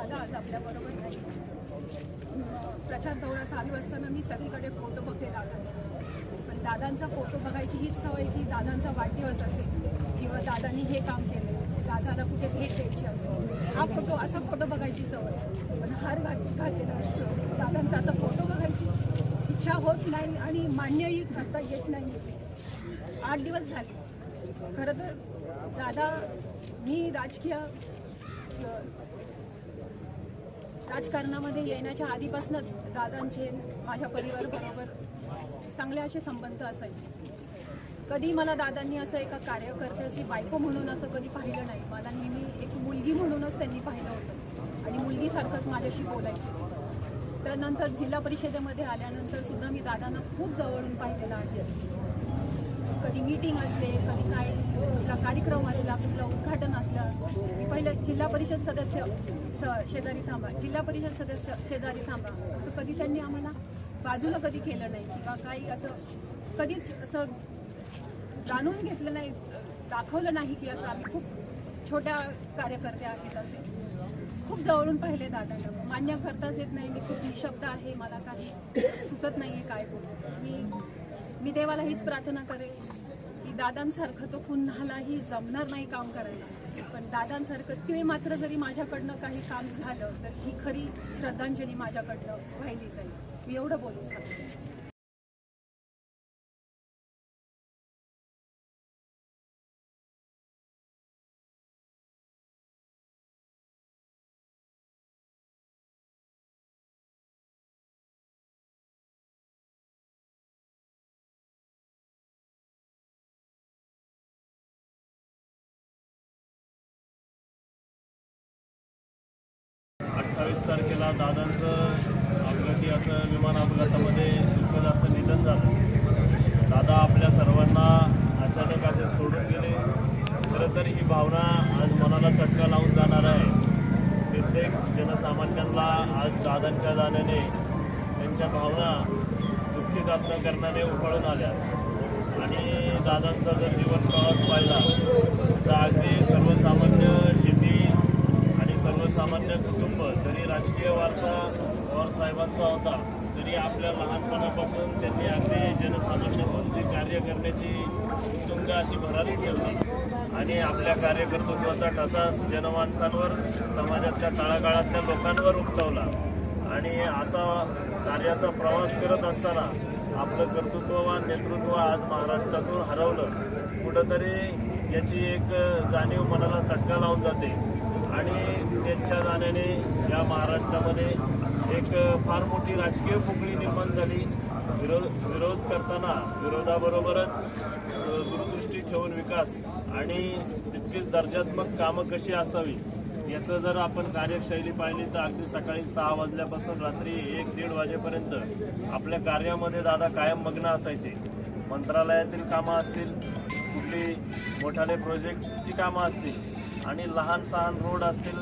दादा आज आपल्याबरोबर नाही. प्रचार दौरा चालू असताना मी सगळीकडे फोटो बघते दादांचा. पण दादांचा फोटो बघायची हीच सवय की दादांचा वाढदिवस असेल किंवा दादांनी हे काम केलं दादाला कुठे भेट द्यायची असेल. हा फोटो असा फोटो बघायची सवय. पण हार घात घातलेला असतो. दादांचा असा फोटो बघायची इच्छा होत नाही आणि मान्यही करता येत नाही. आठ दिवस झाले. खरं तर दादा मी राजकीय राजकारणामध्ये येण्याच्या आधीपासूनच दादांचे माझ्या परिवाराबरोबर चांगले असे संबंध असायचे. कधी मला दादांनी असं एका कार्यकर्त्याची बायको म्हणून असं कधी पाहिलं नाही. मला नेहमी एक मुलगी म्हणूनच त्यांनी पाहिलं होतं. आणि मुलगीसारखंच माझ्याशी बोलायचे. त्यानंतर जिल्हा परिषदेमध्ये आल्यानंतर सुद्धा मी दादांना खूप जवळून पाहिलेलं आहे. कधी मीटिंग असले कधी काय कुठला कार्यक्रम असला कुठला उद्घाटन पहिले जिल्हा परिषद सदस्य स शेजारी थांबा. जिल्हा परिषद सदस्य शेजारी थांबा. असं कधी त्यांनी आम्हाला बाजूला कधी केलं नाही किंवा काही असं कधीच असं जाणून घेतलं नाही दाखवलं नाही की असं आम्ही खूप छोट्या कार्यकर्त्या आहेत असे. खूप जवळून पाहिले दादांना मान्य करताच येत नाही मी खूप निशब्द आहे मला काही सुचत नाही आहे काय बोलू. मी मी देवाला हीच प्रार्थना करेन. दादांसारखं तो कुणालाही जमणार नाही काम करायला. पण दादांसारखं ते मात्र जरी माझ्याकडनं काही काम झालं तर ही खरी श्रद्धांजली माझ्याकडनं व्हायली जाईल मी एवढं बोलून अठ्ठावीस तारखेला दादांचं अपघाती असं विमान अपघातामध्ये दुःखद असं निधन झालं. दादा आपल्या सर्वांना अचानक असे सोडून गेले. खरं तर ही भावना आज मनाला चटका लावून जाणार आहे. प्रत्येक जनसामान्यांना आज दादांच्या जाण्याने त्यांच्या भावना दुःखितात्म करण्याने उफाळून आल्या. आणि दादांचा जर जीवन प्रवास पाहिला तर अगदी सर्वसामान्य शेती आणि सर्वसामान्य कुटुंब जरी राजकीय वारसा पवार साहेबांचा होता तरी आपल्या लहानपणापासून त्यांनी अगदी जनसामान्यातून जे कार्य करण्याची उत्तुंग अशी भरारी ठेवली. आणि आपल्या कार्यकर्तृत्वाचा ठसा जनमानसांवर समाजातल्या तळागाळातल्या लोकांवर उमटवला आणि असा कार्याचा प्रवास करत असताना आपलं कर्तृत्ववान नेतृत्व आज महाराष्ट्रातून हरवलं. कुठंतरी याची एक जाणीव मनाला चटका लावून जाते. आणि त्यांच्या जाण्याने या महाराष्ट्रामध्ये एक फार मोठी राजकीय पोकळी निर्माण झाली. विरोध विरोध करताना विरोधाबरोबरच दूरदृष्टी ठेवून विकास आणि तितकीच दर्जात्मक कामं कशी असावी याचं जर आपण कार्यशैली पाहिली तर अगदी सकाळी सहा वाजल्यापासून रात्री एक दीड वाजेपर्यंत आपल्या कार्यामध्ये दादा कायम मग्न असायचे. मंत्रालयातील कामं असतील कुठली मोठाले प्रोजेक्ट्सची कामं असतील आणि लहान सहान रोड असतील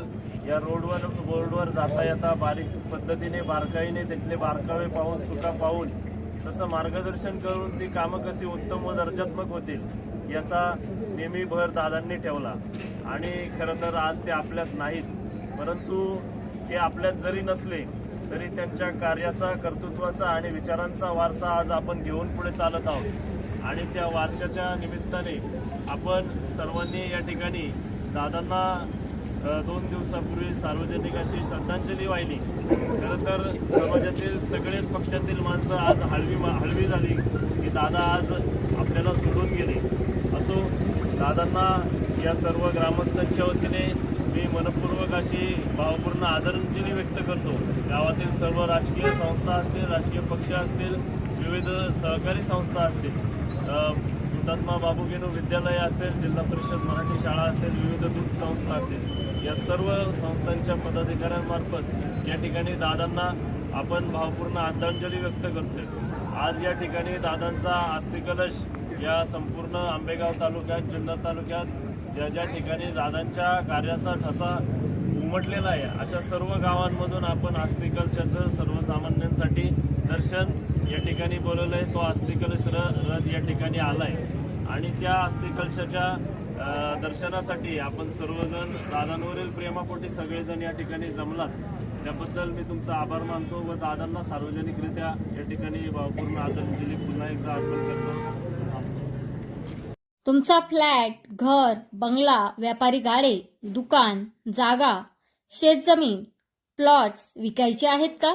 या रोडवर बोर्डवर जाता येता बारीक पद्धतीने बारकाईने तिथले बारकावे पाहून चुका पाहून तसं मार्गदर्शन करून ती कामं कशी उत्तम व दर्जात्मक होतील याचा नेहमी भर दादांनी ठेवला. आणि खरं तर आज ते आपल्यात नाहीत. परंतु ते आपल्यात जरी नसले तरी त्यांच्या कार्याचा कर्तृत्वाचा आणि विचारांचा वारसा आज आपण घेऊन पुढे चालत आहोत. आणि त्या वारशाच्या निमित्ताने आपण सर्वांनी या ठिकाणी दादांना दोन दिवसापूर्वी सार्वजनिक अशी श्रद्धांजली वाहिली. खरं तर समाजातील सगळेच पक्षातील माणसं आज हळवी हळवी झाली की दादा आज आपल्याला सोडून गेले. असो दादांना या सर्व ग्रामस्थांच्या वतीने मी मनपूर्वक अशी भावपूर्ण आदरांजली व्यक्त करतो. गावातील सर्व राजकीय संस्था असतील राजकीय पक्ष असतील विविध सहकारी संस्था असतील. हुतात्मा बाबू गेनू विद्यालय असेल जिल्हा परिषद मराठी शाळा असेल विविध दूध संस्था असेल या सर्व संस्थांच्या पदाधिकाऱ्यांमार्फत या ठिकाणी दादांना आपण भावपूर्ण आदरांजली व्यक्त करतोय. आज या ठिकाणी दादांचा अस्थिकलश या संपूर्ण आंबेगाव तालुक्यात जुन्नर तालुक्यात ज्या ज्या ठिकाणी दादांच्या कार्याचा ठसा उमटलेला आहे अशा सर्व गावांमधून आपण अस्थिकलशाचं सर्वसामान्यांसाठी दर्शन या ठिकाणी बोलवलं आहे तो अस्थिकलश रथ या ठिकाणी आला आहे आणि त्या अस्थिकलशाच्या दर्शनासाठी आपण सर्वजण दादांवरील प्रेमापोटी सगळेजण या ठिकाणी जमलात. त्याबद्दल मी तुमचा आभार मानतो व दादांना सार्वजनिकरित्या या ठिकाणी भावपूर्ण आदरांजली पुन्हा एकदा अर्पण करतो. तुमचा फ्लॅट घर बंगला व्यापारी गाडे दुकान जागा शेतजमीन प्लॉट्स विकायचे आहेत का?